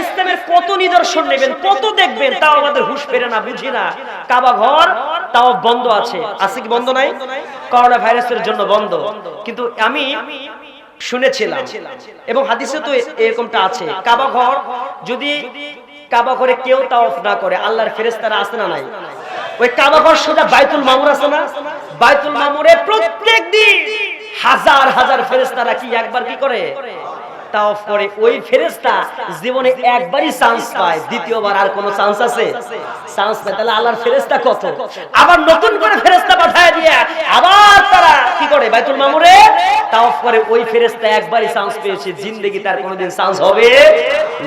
ইসলামের কত নিদর্শন নেবেন, কত দেখবেন, তাও আমাদের হুশ ফেরে না, বুঝি না। কাবা ঘর, তাও বন্ধ আছে। আছে কি বন্ধ নাই? করোনা ভাইরাসের জন্য বন্ধ। কিন্তু আমি শুনেছিলাম, এবং হাদিসে তো এরকমটা আছে, কাবা ঘর যদি কাবা ঘরে কেউ তাওয়াফ না করে, আল্লাহর ফেরেশতারা আছে না নাই? ওই কাবা ঘর সোজা বাইতুল মামুর আছে না? বাইতুল মামুরে প্রত্যেক দিন হাজার হাজার ফেরেশতারা কি একবার কি করে? তাওয়াফ করে ওই ফেরেশতা জীবনে একবারই চান্স পায়, দ্বিতীয়বার আর কোনো চান্স আছে? চান্স তাহলে আল্লাহর কত? আবার নতুন করে পাঠায় আবার তারা কি করে, বাইতুল মামুরে? ওই একবারই চান্স পেয়েছে তার কোনোদিন চান্স হবে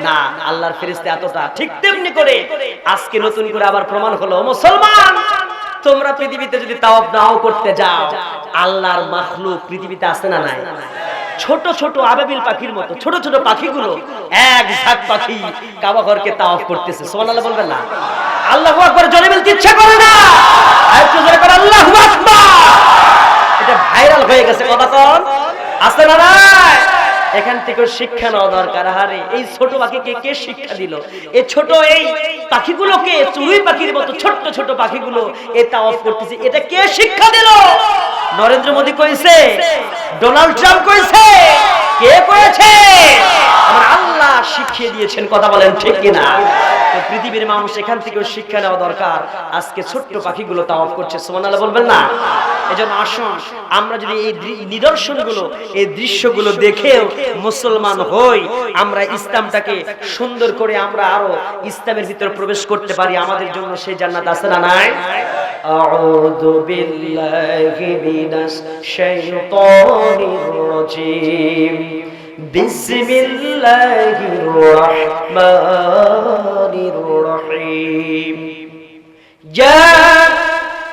না। আল্লাহর এতটা, ঠিক তেমনি করে আজকে নতুন করে আবার প্রমাণ হলো মুসলমান, তোমরা পৃথিবীতে যদি তাওয়াফ নাও করতে যাও, আল্লাহর মাখলুক পৃথিবীতে আছে না নাই? ছোট ছোট আবাবিল পাখির মতো, ছোট ছোট পাখিগুলো এক ঝাঁক পাখি কাবা ঘরকে তাওয়াফ করতেছে। সুবহানাল্লাহ বলবেন না। আল্লাহু আকবার, জোরে বলতে ইচ্ছে করে না। আরেকটু জোরে করে আল্লাহু আকবার। এটা ভাইরাল হয়ে গেছে, কথা কোন। আছে না নাই? এখান থেকে শিক্ষা নেওয়া দরকার। হারে এই ছোট পাখিকে কে শিক্ষা দিল? এই ছোট এই পাখিগুলোকে চুরুই পাখির মতো ছোট্ট ছোট পাখিগুলো এটা অফ করতেছে। এটা কে শিক্ষা দিল? নরেন্দ্র মোদী কইছে, ডোনাল্ড ট্রাম্প কইছে, কে করেছে? আমার আল্লাহ শিখিয়ে দিয়েছেন, কথা বলেন ঠিক কিনা? তো পৃথিবীর মানুষ এখান থেকে শিক্ষা নেওয়া দরকার আজকে ছোট্ট পাখিগুলো তাওয়াফ করছে সুবহানাল্লাহ বলবেন না এজন্য আসুন আমরা যদি এই দৃ- নিদর্শনগুলো এই দৃশ্যগুলো দেখেও মুসলমান হই আমরা ইসলামটাকে সুন্দর করে আমরা আরো ইসলামের ভিতরে প্রবেশ করতে পারি আমাদের জন্য সেই জান্নাত আছে না নাই أعوذ بالله من الشيطان الرجيم بسم الله الرحمن الرحيم يا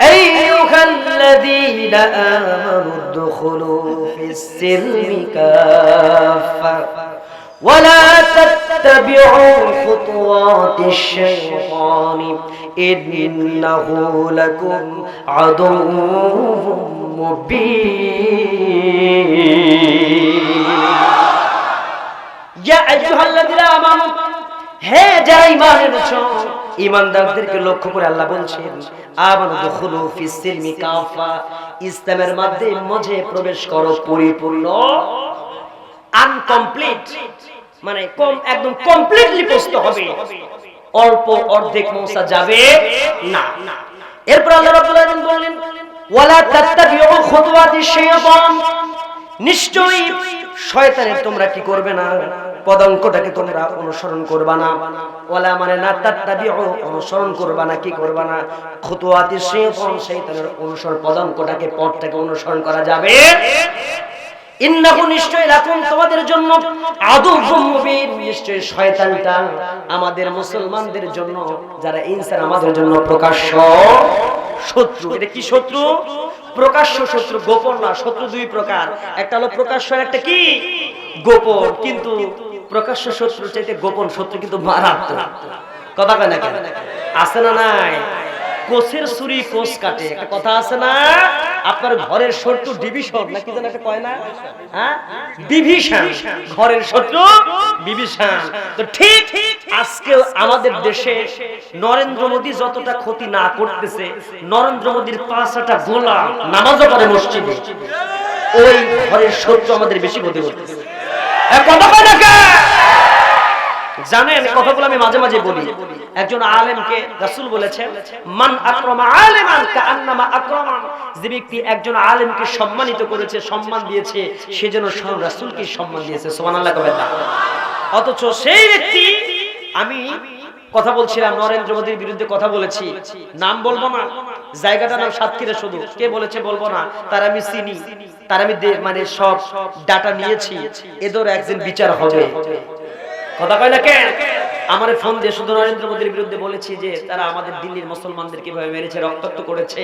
أيها الذين آمنوا ادخلوا في السلم كافة ولا تتبعوا خطوات الشيطان إنه لكم عدو مبين ইয়া হে যারা ঈমান এনেছো, ঈমানদারদেরকে লক্ষ্য করে আল্লাহ বলছেন, আমানু দুখুলু ফিস কাফা। ইসলামের মাধ্যমে মাঝে প্রবেশ করো পরিপূর্ণ, আনকমপ্লিট মানে কম, একদম কমপ্লিটলি পৌঁছতে হবে। অল্প অর্ধেক পৌঁছা যাবে না। এরপর আল্লাহ রাব্বুল আলামিন বললেন, ওয়ালা তাত্তাবিউ খুতুওয়াতিশ শাইতান নিশ্চয়ই শয়তানের তোমরা কি করবে না? পদঙ্কটাকে তোমরা অনুসরণ করবা না। ওলা মানে না, তাত্তাবিউ, অনুসরণ করবা না, কি করবা না। খুতুয়াতি শাইতান শয়তানের অনুসরণ, পদঙ্কটাকে, পথটাকে অনুসরণ করা যাবে। ইন্নাহু নিশ্চয় লাকুম তোমাদের জন্য আদুবুম মুবিন নিশ্চয় শয়তানটা আমাদের মুসলমানদের জন্য, যারা ইনসান আমাদের জন্য প্রকাশ্য শত্রু। এটা কি শত্রু? প্রকাশ্য শত্রু, গোপন না, শত্রু দুই প্রকার। একটা হলো প্রকাশ্য একটা কি? গোপন। কিন্তু প্রকাশ্য শত্রু চাইতে গোপন শত্রু কিন্তু কথা আছে না নাই? কোষের ছুরি কোষ কাটে। একটা কথা আছে না? আপনার ঘরের শত্রু ডিভিশন, না কি হ্যাঁ? ডিভিশন। ঘরের শত্রু তো ঠিক আজকে আমাদের দেশে নরেন্দ্র মোদী যতটা ক্ষতি না করতেছে, নরেন্দ্র মোদীর পাঁচটা গোলাম নামাজও পড়ে মসজিদে। ওই ঘরের শত্রু আমাদের বেশি ক্ষতি করতেছে। কথা কয় না? জানেন কথাগুলো আমি মাঝে মাঝে বলি। একজন আলেমকে রাসূল বলেছেন, মান আকরামা আলেমান কাআন্নামা আকরামান। যে ব্যক্তি একজন আলেমকে সম্মানিত করেছে, সম্মান দিয়েছে সেজন্য স্বয়ং রাসূলকে সম্মান দিয়েছে। সুবহানাল্লাহ কবেন অথচ সেই ব্যক্তি, আমি কথা বলছিলাম, নরেন্দ্র মোদীর বিরুদ্ধে কথা বলেছি। নাম বলব না। জায়গাটার নাম সাতক্ষীরা শুধু। কে বলেছে বলব না? তার আমি চিনি। তার আমি মানে সব ডাটা নিয়েছি। এদের একদিন বিচার হবে। কথা কয় না কেন? আমার ফোন দিয়ে শুধু নরেন্দ্র মোদীর বিরুদ্ধে বলেছি যে, তারা আমাদের দিল্লির মুসলমানদের কীভাবে মেরেছে, রক্তাক্ত করেছে।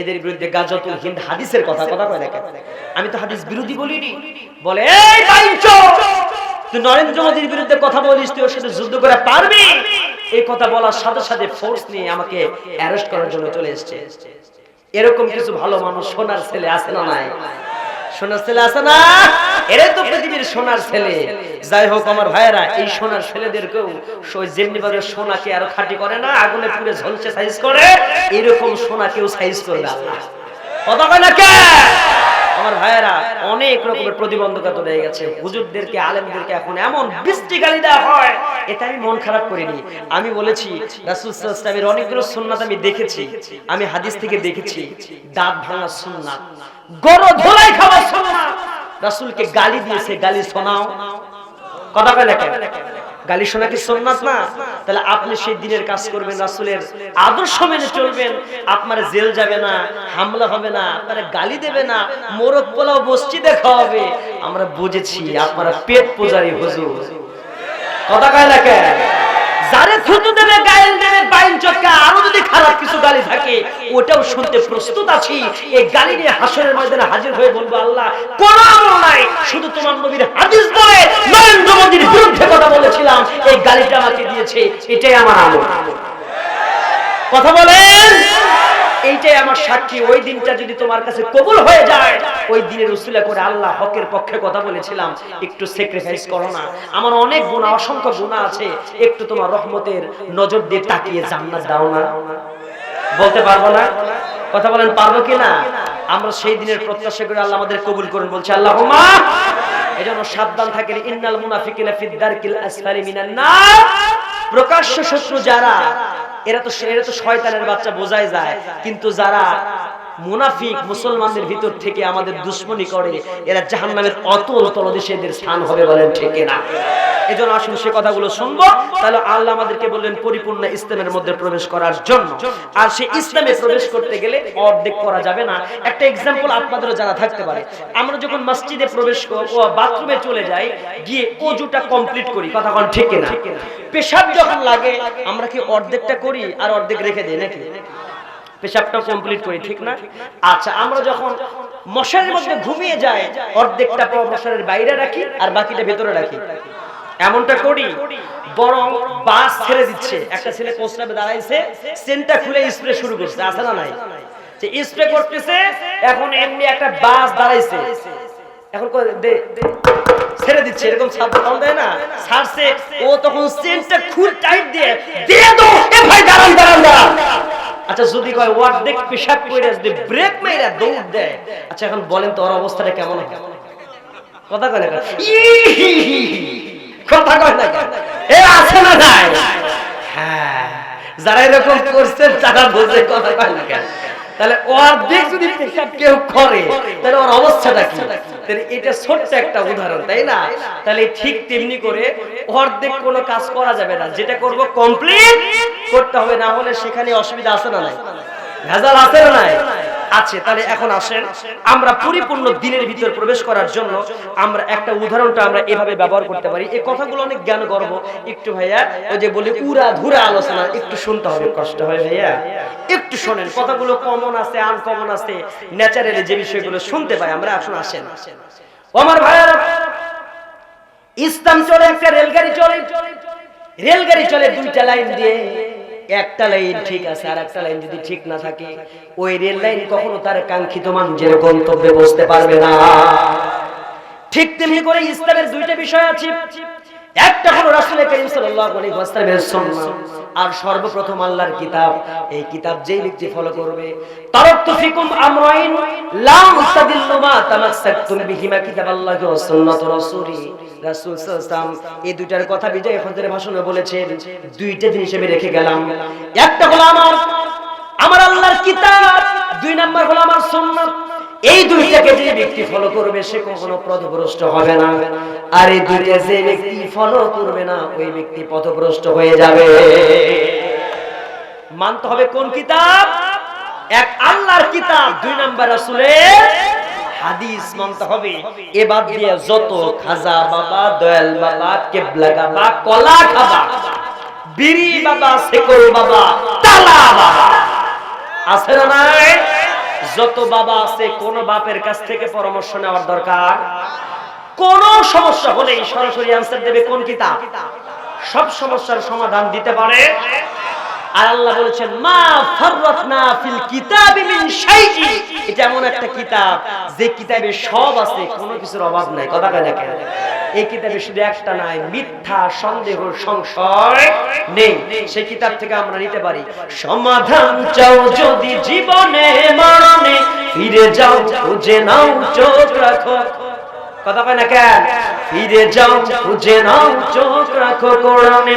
এদের বিরুদ্ধে গাজতুল হিন্দ হাদিসের কথা কথা কয় না কেন? আমি তো হাদিস বিরোধী বলিনি। বলে, এই তুই নরেন্দ্র মোদীর বিরুদ্ধে কথা বলিস, তুই ওর সাথে যুদ্ধ করে পারবি? এই কথা বলার সাথে সাথে ফোর্স নিয়ে আমাকে অ্যারেস্ট করার জন্য চলে এসেছে। এরকম কিছু ভালো মানুষ সোনার ছেলে আছে না নাই? সোনার ছেলে আছে না? এরে তো পৃথিবীর সোনার ছেলে। যাই হোক আমার ভাইয়েরা, এই সোনার ছেলেদেরকেও যেমনি ভাবে সোনাকে আরও খাঁটি করে না, আগুনে পুড়ে ঝলসে সাইজ করে, এরকম সোনাকেও সাইজ করবে আল্লাহ কথা কয় না কে? আমার ভাইয়েরা, অনেক রকমের প্রতিবন্ধকতা রয়ে গেছে। হুজুরদেরকে, আলেমদেরকে এখন এমন বৃষ্টি গালি দেওয়া হয় এটা আমি মন খারাপ করিনি। আমি বলেছি, রাসূল ওয়াসাল্লামের অনেকগুলো সুন্নাত আমি দেখেছি, আমি হাদিস থেকে দেখেছি, দাঁত ভাঙা সুন্নাত, গরু ধোলাই খাওয়া সুন্নাত। রাসূলকে গালি দিয়েছে, গালি শোনাও। কথা বলে কেন? গালি শোনা কি সুন্নাত না। তাহলে আপনি সেই দিনের কাজ করবেন, রাসূলের আদর্শ মেনে চলবেন। আপনার জেল যাবে না, হামলা হবে না, আপনারা গালি দেবে না, মোরগ পোলাও মসজিদে খাওয়াবে। আমরা বুঝেছি আপনারা পেট পূজারি হুজুর। কথা কয় না যারে দেবে দেবে বাইন চটকা আরও যদি খারাপ কিছু গালি থাকে, ওটাও শুনতে প্রস্তুত আছি। এই গালি নিয়ে হাসরের ময়দানে হাজির হয়ে বলব, আল্লাহ কোন আমল নাই, শুধু তোমার নবীর হাদিস বলে নরেন্দ্র মোদীর বিরুদ্ধে কথা বলেছিলাম এই গালিটা আমাকে দিয়েছে এটাই আমার আমল। কথা বলেন? এইটাই আমার সাক্ষী। ওই দিনটা যদি তোমার কাছে কবুল হয়ে যায়, ওই দিনের উসিলা করে আল্লাহ হকের পক্ষে কথা বলেছিলাম, একটু স্যাক্রিফাইস করো না। আমার অনেক গুণা অসংখ্য গুণা আছে, একটু তোমার রহমতের নজর দিয়ে তাকিয়ে জান্নাত দাও না। বলতে পারব না? কথা বলেন, পারব কি না? আমরা সেই দিনের প্রত্যাশা করে আল্লাহ আমাদের কবুল করুন, বলছে আল্লাহ এজন্য সাবধান থাকেন, ইন্নাল মুনাফিকিনা ফিদ দারকিল আসফালি মিনান নার। প্রকাশ্য শত্রু যারা এরা তো এরা তো শয়তানের বাচ্চা বোঝাই যায়। কিন্তু যারা মুনাফিক মুসলমানদের ভিতর থেকে আমাদের দুশ্মনী করে, এরা জাহান্নামের অতল তলদেশে এদের স্থান হবে বলেন ঠিক না এজন্য আসুন সে কথাগুলো শুনব, তাহলে আল্লাহ আমাদেরকে বললেন পরিপূর্ণ ইসলামের মধ্যে প্রবেশ করার জন্য। আর সে ইসলামে প্রবেশ করতে গেলে অর্ধেক করা যাবে না। একটা এক্সাম্পল আপনাদেরও জানা থাকতে পারে। আমরা যখন মসজিদে প্রবেশ বাথরুমে চলে যাই, গিয়ে অজুটা কমপ্লিট করি, কথা কোন ঠিক না পেশাব যখন লাগে, আমরা কি অর্ধেকটা করি আর অর্ধেক রেখে দিই নাকি? পেশাবটা কমপ্লিট করি ঠিক না? আচ্ছা আমরা যখন মশারির মধ্যে ঘুমিয়ে যাই অর্ধেকটা পর মশারির বাইরে রাখি আর বাকিটা ভেতরে রাখি। এমনটা করি বরং বাস ছেড়ে দিচ্ছে। একটা ছেলে পোস্টারে দাঁড়াইছে সেন্টটা খুলে স্প্রে শুরু করছে আছে না নাই? যে স্প্রে করতেছে এখন এমনি একটা বাস দাঁড়াইছে। এখন দে দে, ছেড়ে দিচ্ছে এরকম শব্দ কম দেয় না? ছাড়ছে ও তখন সেন্টটা খুব টাইট দিয়ে দিয়ে দাও এ ভাই দাঁড়ান দাঁড়ান দাঁড়ান। আচ্ছা যদি কয়, ওয়ার্ড দেখ, পেশাব করে যদি ব্রেক মেরে দৌড় দেয়। আচ্ছা এখন বলেন তো, ওর অবস্থাটা কেমন হবে? কথা কয় না কথা কয় না এ আছে না নাই? হ্যাঁ যারা এরকম করছেন, তারা বোঝে কথা কয় না তাহলে দেখ যদি পেশাব কেউ করে, তাহলে ওর অবস্থাটা কি? তাহলে এটা ছোট্ট একটা উদাহরণ, তাই না? তাহলে ঠিক তেমনি করে অর্ধেক কোনো কাজ করা যাবে না। যেটা করব কমপ্লিট করতে হবে, না হলে সেখানে অসুবিধা আছে না নাই? ভেজাল আছে না নাই? আছে, তাহলে এখন আসেন। আমরা পরিপূর্ণ দিনের ভিতর প্রবেশ করার জন্য আমরা একটা উদাহরণটা আমরা এভাবে ব্যবহার করতে পারি। এই কথাগুলো অনেক জ্ঞান গর্ব একটু ভাইয়া, ওই যে বলি, উড়া ধুরা আলোচনা, একটু শুনতে হবে, কষ্ট হয় ভাইয়া। একটু শোনেন, কথাগুলো কমন আছে আনকমন আছে ন্যাচারালি যে বিষয়গুলো শুনতে পাই আমরা এখন আসেন। আমার ভাইয়ারা ইসলাম চলে, একটা রেলগাড়ি চলে। রেলগাড়ি চলে দুইটা লাইন দিয়ে। একটা লাইন ঠিক আছে আর একটা লাইন যদি ঠিক না থাকে ওই রেল লাইন কখনো তার কাঙ্ক্ষিত মানুষের গন্তব্যে বসতে পারবে না। ঠিক তেমনি করে ইসলামের দুইটা বিষয় আছে। একটা হলো রাসুলের করিম সাল্লাল্লাহু আলাইহি ওয়াসাল্লামের সুন্নাহ আর সর্বপ্রথম আল্লাহর কিতাব। এই কিতাব যেই ব্যক্তি ফলো করবে আমরাইন, লা মা তামাসসাকতুম বিহিমা রাসূলি। রাসূল সাল্লাল্লাহু এই দুইটার কথা বিজয় ভাষণে বলেছেন, দুইটা জিনিস আমি রেখে গেলাম। একটা হলো আমার আমার আল্লাহর কিতাব, দুই নাম্বার হলো আমার সুন্নাত। এই দুইটাকে যে ব্যক্তি ফলো করবে, সে কখনো পথভ্রষ্ট হবে না। আর এই দুইটা যে ব্যক্তি ফলো করবে না, ওই ব্যক্তি পথভ্রষ্ট হয়ে যাবে। মানতে হবে কোন কিতাব? এক আল্লাহর কিতাব, দুই নাম্বার রাসূলের হাদিস মানতে হবে। এ বাদ দিয়ে যত খাজা বাবা, দয়াল বাবা, কেবলা বাবা, কলা খাবা, বিড়ি বাবা সেকল বাবা, তালা বাবা, আছে না নাই? যত বাবা আছে, কোন বাপের কাছ থেকে পরামর্শ নেওয়ার দরকার? কোন সমস্যা হলেই সরাসরি আনসার দেবে কোন কিতাব? সব সমস্যার সমাধান দিতে পারে আর আল্লাহ বলেছেন, মা ফাররাতনা ফিল কিতাবি মিন শাইইন। এটা এমন একটা কিতাব, যে কিতাবে সব আছে, কোনো কিছুর অভাব নাই। কথা এই কিতাবে শুধু একটা নাই, মিথ্যা, সন্দেহ, সংশয় নেই। সেই কিতাব থেকে আমরা নিতে পারি, সমাধান চাও যদি জীবনে মরণে, ফিরে যাও, খুঁজে নাও, চোখ রাখো। কথা কয় না কেন? ফিরে যাও, খুঁজে নাও, চোখ রাখো কোরআনে।